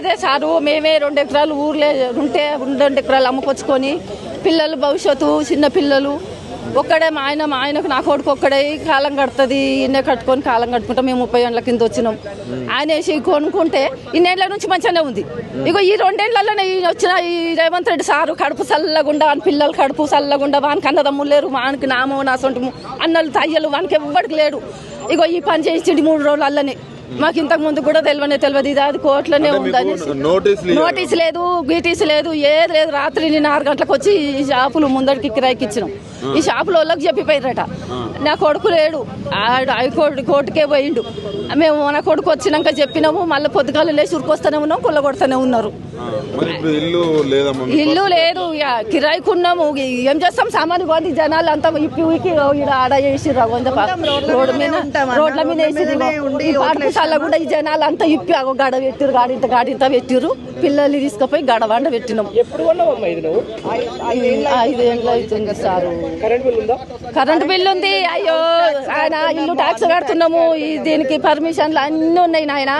అదే సారు మేమే రెండు ఎకరాలు ఊర్లే ఉంటే రెండు ఎకరాలు అమ్ముకొచ్చుకొని పిల్లలు భవిష్యత్తు చిన్న పిల్లలు ఒక్కడే మా ఆయన మా ఆయనకు నా కొడుకు ఒక్కడే కాలం కడుతుంది ఇన్నే కట్టుకొని కాలం కట్టుకుంటాం మేము ముప్పై ఏళ్ళ కింద వచ్చినాం. ఆయన వేసి కొనుక్కుంటే ఇన్నేళ్ళ నుంచి మంచిగానే ఉంది. ఇగో ఈ రెండేళ్ళలోనే ఈయన వచ్చిన ఈ రేవంత్ రెడ్డి సారు కడుపు చల్లగుండా వాని పిల్లలు కడుపు చల్లగుండా వానికి అన్నదమ్ములు లేరు వానికి నామో నా సొంటము అన్నలు తయ్యలు వానికి ఎవ్వడికి లేడు. ఇగో ఈ పని చేసి మూడు రోజులు అల్లనే మాకు ఇంతకు ముందు కూడా తెలియనే తెలియదు ఇది అది కోట్లనే ఉందని. నోటీస్ లేదు గీటీస్ లేదు ఏది లేదు. రాత్రి నేను ఆరు గంటలకు వచ్చి ఈ షాపులు ముందడికి కిరాయికి ఇచ్చినాం. ఈ షాపులో వాళ్ళకి చెప్పిపోయారట నా కొడుకు లేడు. ఆడు హైకోర్టు కోర్టుకే పోయిండు. మేము నా కొడుకు వచ్చినాక చెప్పినాము మళ్ళీ పొద్దుగాలు లేచి ఉరికొస్తూనే ఉన్నాం కొల్లగొడుతూనే ఉన్నారు. ఆ, మరి ఇప్పుడు ఇల్లు లేదు కిరాయికి ఉన్నాము. ఏం చేస్తాం? సామాన్లు కొంది జనాలు అంతా ఇప్పి ఈడ ఆడ వేసి రోడ్డు మీద రోడ్ల మీద వేసి పాటకు చల్లకుండా ఈ జనాలు అంతా ఇప్పి అగో గడ పెట్టిరు గాడింత గాడింత పెట్టిరు పిల్లల్ని తీసుకుపోయి గడ వండ పెట్టినాం. ఎప్పుడు ఐదేళ్ళు అవుతుంది సారు. కరెంట్ బిల్ ఉందా? కరెంట్ బిల్లు ఉంది. అయ్యో ఆయన ఇల్లు ట్యాక్స్ కడుతున్నాము. ఈ దీనికి పర్మిషన్లు అన్ని ఉన్నాయి నాయన.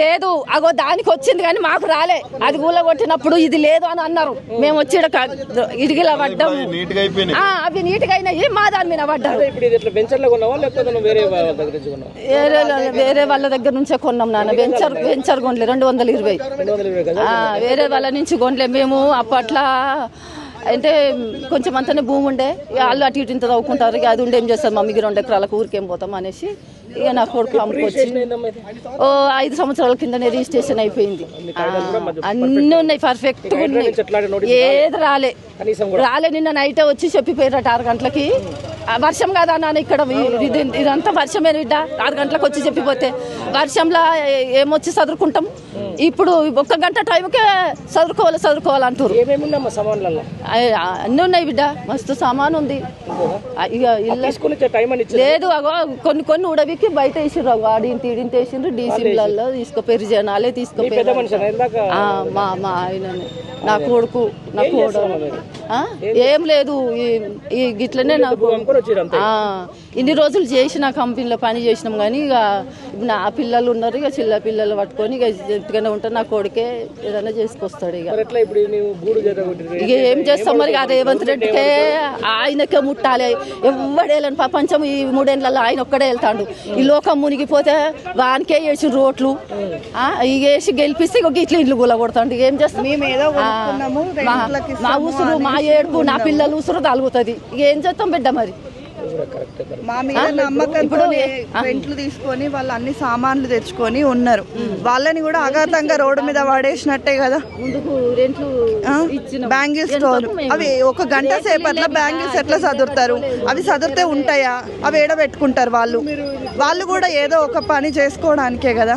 లేదు అగో దానికి వచ్చింది కానీ మాకు రాలే. అది కూల కొట్టినప్పుడు ఇది లేదు అని అన్నారు. మేము వచ్చి ఇడిగిలా పడ్డాం నీట్గా అయిపోయినాయి. ఆ, అవి నీట్గా అయినాయి మా దాని మీద పడ్డారు. వేరే వాళ్ళ దగ్గర నుంచి కొన్నావా? వేరే వేరే వాళ్ళ దగ్గర నుంచే కొన్నాం నాన్న. వెంచర్ వెంచర్ కొనలే రెండు వందల ఇరవై. వేరే వాళ్ళ నుంచి కొనలే. మేము అప్పట్లో అంటే కొంచెం అంతనే భూమి ఉండే వాళ్ళు అటు ఇటు ఇంత తవ్వుకుంటారు ఇక అది ఉండే చేస్తారు మమ్మీకి రెండు ఎకరాలకు ఊరికేం పోతాం అనేసి ఇక నా కొడుకు అమ్ముకొచ్చి? ఓ ఐదు సంవత్సరాల కిందనే రిజిస్ట్రేషన్ అయిపోయింది. అన్నీ ఉన్నాయి పర్ఫెక్ట్ ఉన్నాయి. ఏది రాలే. రాలే నిన్న నైటే వచ్చి చెప్పిపోయారట ఆరు గంటలకి. వర్షం కాదా నాన్న ఇక్కడ ఇది ఇదంతా వర్షమే బిడ్డ. ఆరు గంటలకు వచ్చి చెప్పిపోతే. వర్షంలో ఏమొచ్చి చదువుకుంటాం ఇప్పుడు ఒక గంట టైంకే చదువుకోవాలి చదువుకోవాలి అంటారు ఏమేమి ఉన్నామ్మా సామాన్లలో అయ్- అన్నీ ఉన్నాయి బిడ్డ. మస్తు సామాన్ ఉంది. లేదు అగో కొన్ని కొన్ని ఉడవికి బయట వేసిర్రు. అగో ఆడిని తీడిని తీసిండ్రు డీసీలలో తీసుకుపోయారు జనాలే తీసుకుపోయారు మా మా ఆయననే. నా కొడుకు నా కోడు ఆ? ఏం లేదు ఈ- ఈ గిట్లనే నాకు అమ్ముకొని వచ్చారు అంతే. ఆ, ఇన్ని రోజులు చేసిన కంపెనీలో పని చేసినాం కానీ ఇక ఇప్పుడు నా పిల్లలు ఉన్నారు ఇక చిల్ల పిల్లలు పట్టుకొని ఇక ఎత్తుగానే ఉంటారు నా కొడుకే ఏదైనా చేసుకొస్తాడు ఇక. ఇక ఏం చేస్తాం మరి ఆ రేవంత్ రెడ్డికే ఆయనకే ముట్టాలి. ఎవ్వడేళ్ళని ప్రపంచం ఈ మూడేళ్ళలో ఆయన ఒక్కడే వెళ్తాడు ఈ లోకం మునిగిపోతే వానికే వేసి రోడ్లు. ఆ, ఇక వేసి గెలిపిస్తే ఇక ఇట్లా ఇల్లు గుల కొడతాడు ఇక ఏం చేస్తాం? మా- ఉసురు మా ఏడుపు నా పిల్లలు ఉసురు తలుగుతుంది ఇక ఏం చేస్తాం బిడ్డ మరి. మా మీద నమ్మకంతో రెంట్లు తీసుకొని వాళ్ళు అన్ని సామాన్లు తెచ్చుకొని ఉన్నారు. వాళ్ళని కూడా అఘాతంగా రోడ్డు మీద వాడేసినట్టే కదా. బ్యాంగిల్స్ స్టోర్ అవి ఒక గంట సేపట్లో బ్యాంగిల్స్ ఎట్లా చదువుతారు అవి చదివితే ఉంటాయా? అవి ఏడ పెట్టుకుంటారు వాళ్ళు వాళ్ళు కూడా ఏదో ఒక పని చేసుకోవడానికే కదా.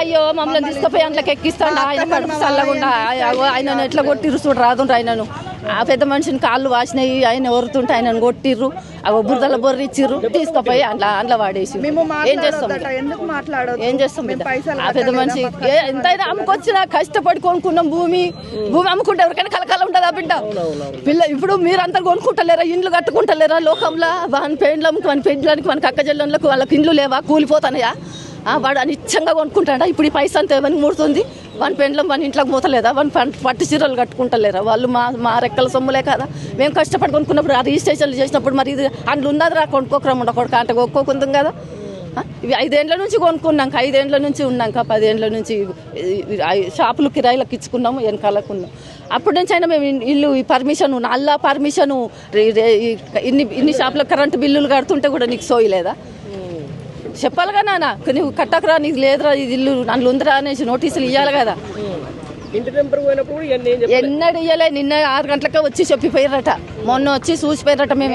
అయ్యో మమ్మల్ని తీసుకుపోయి అందులోకి ఎక్కిస్తాడు. ఆయన కడుపు చల్లకుండా ఎట్లా కొట్టిర్రు చూడు రాదు ఆయనను. ఆ పెద్ద మనిషిని కాళ్ళు వాసినాయి ఆయన ఒరుతుంటే ఆయనను కొట్టిర్రు. అవి బురదల బొర్రిచ్చిర్రు. తీసుకుపోయి అందులో అందులో వాడేసి ఏం చేస్తాం ఏం చేస్తాం ఆ పెద్ద మనిషి ఎంతైనా అమ్ముకొచ్చినా కష్టపడి కొనుక్కున్నాం భూమి. భూమి అమ్ముకుంటే ఎవరికైనా కలకాల ఉంటుందా బిడ్డ? పిల్ల ఇప్పుడు మీరంతా కొనుక్కుంటలేరా? ఇండ్లు కట్టుకుంటలేరా? లోకంలో వాని పెండ్లకు వాని పెండ్లానికి అక్క చెల్లెళ్ళకు వాళ్ళకి ఇండ్లు లేవా? కూలిపోతానయా? ఆ, వాడు అనిచ్చంగా కొనుక్కుంటాడా? ఇప్పుడు ఈ పైసా అంతా ఏమని ముడుతుంది? వన్ పెండ్లం వన్ ఇంట్లోకి పోతలేదా? వన్ పట్టు చీరలు కట్టుకుంటలేరా? వాళ్ళు మా మా రెక్కల సొమ్ములే కదా. మేము కష్టపడి కొనుక్కున్నప్పుడు ఆ రిజిస్ట్రేషన్లు చేసినప్పుడు మరి ఇది అందులో ఉన్నదిరా కొనుక్కోకరం కొడుకు అంటే కొనుక్కోకుందాం కదా. ఇవి ఐదేండ్ల నుంచి కొనుక్కున్నాక ఐదేండ్ల నుంచి ఉన్నాక పదేండ్ల నుంచి షాపులు కిరాయిలకు ఇచ్చుకున్నాము వెనకాలకు ఉన్నాం. అప్పటి నుంచి అయినా మేము ఇల్లు ఈ పర్మిషన్ నల్లా పర్మిషను ఇన్ని ఇన్ని షాపుల కరెంటు బిల్లులు కడుతుంటే కూడా నీకు సోయలేదా? చెప్పాలిగా నాన్న. నువ్వు కట్టకరా నీకు లేదురా ఇది ఇల్లు నన్ను ఉందిరా అనేసి నోటీసులు ఇవ్వాలి కదా. చెప్పాలి. ఎన్నడు ఇయ్యలే నిన్న ఆరు గంటలకే వచ్చి చెప్పిపోయారట మొన్న వచ్చి చూసిపోయారట మేము.